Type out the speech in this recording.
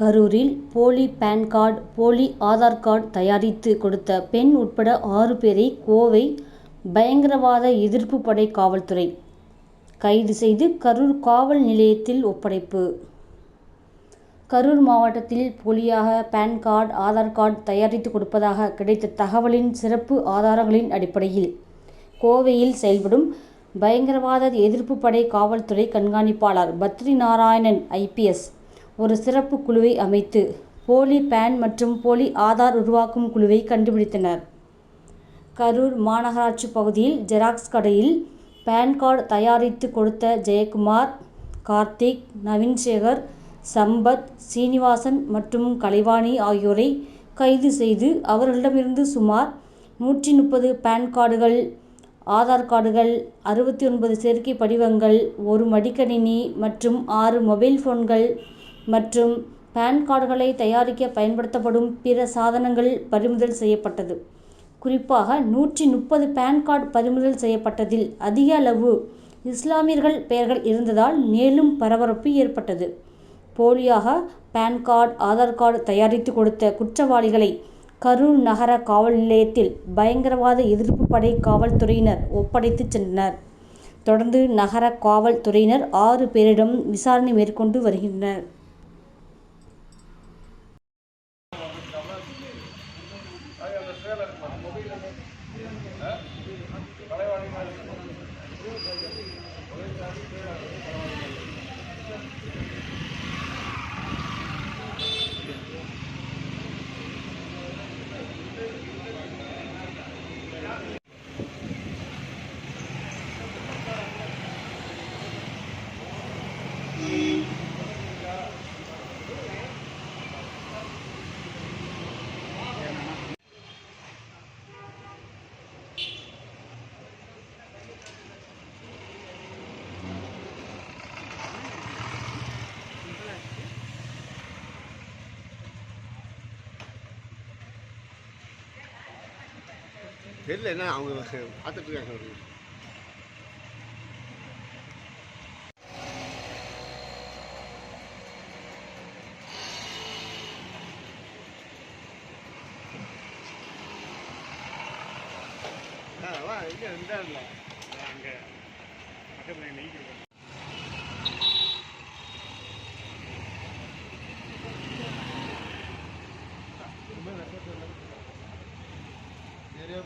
கரூரில் போலி PAN card போலி ஆதார் கார்டு தயாரித்து கொடுத்த பெண் உட்பட ஆறு பேரை கோவை பயங்கரவாத எதிர்ப்பு படை காவல்துறை கைது செய்து கரூர் காவல் நிலையத்தில் ஒப்படைப்பு. கரூர் மாவட்டத்தில் போலியாக பான் கார்டு ஆதார் கார்டு தயாரித்து கொடுப்பதாக கிடைத்த தகவலின் சிறப்பு ஆதாரங்களின் அடிப்படையில் கோவையில் செயல்படும் பயங்கரவாத எதிர்ப்பு படை காவல்துறை கண்காணிப்பாளர் பத்ரி நாராயணன் ஐபிஎஸ் ஒரு சிறப்பு குழுவை அமைத்து போலி பேன் மற்றும் போலி ஆதார் உருவாக்கும் குழுவை கண்டுபிடித்தனர். கரூர் மாநகராட்சி பகுதியில் ஜெராக்ஸ் கடையில் பேன் கார்டு தயாரித்து கொடுத்த ஜெயக்குமார் கார்த்திக் நவீன்சேகர் சம்பத் சீனிவாசன் மற்றும் கலைவாணி ஆகியோரை கைது செய்து அவர்களிடமிருந்து சுமார் நூற்றி முப்பது பேன் கார்டுகள் ஆதார் கார்டுகள் அறுபத்தி ஒன்பது சேர்க்கை படிவங்கள் ஒரு மடிக்கணினி மற்றும் ஆறு மொபைல் ஃபோன்கள் மற்றும் பான் கார்டுகளை தயாரிக்க பயன்படுத்தப்படும் பிற சாதனங்கள் பறிமுதல் செய்யப்பட்டது. குறிப்பாக நூற்றி முப்பது பான் கார்டு பறிமுதல் செய்யப்பட்டதில் அதிக அளவு இஸ்லாமியர்கள் பெயர்கள் இருந்ததால் மேலும் பரபரப்பு ஏற்பட்டது. போலியாக பான் கார்டு ஆதார் கார்டு தயாரித்து கொடுத்த குற்றவாளிகளை கரூர் நகர காவல் நிலையத்தில் பயங்கரவாத எதிர்ப்பு படை காவல்துறையினர் ஒப்படைத்துச் சென்றனர். தொடர்ந்து நகர காவல்துறையினர் ஆறு பேரிடம் விசாரணை மேற்கொண்டு வருகின்றனர். Huh? தெரியல என்ன? அவங்க பார்த்துட்டு இருக்காங்க வா இங்கே இருந்தா அங்கே. பக்கத்தில் நெய்க்கு இருக்கும் நிறைய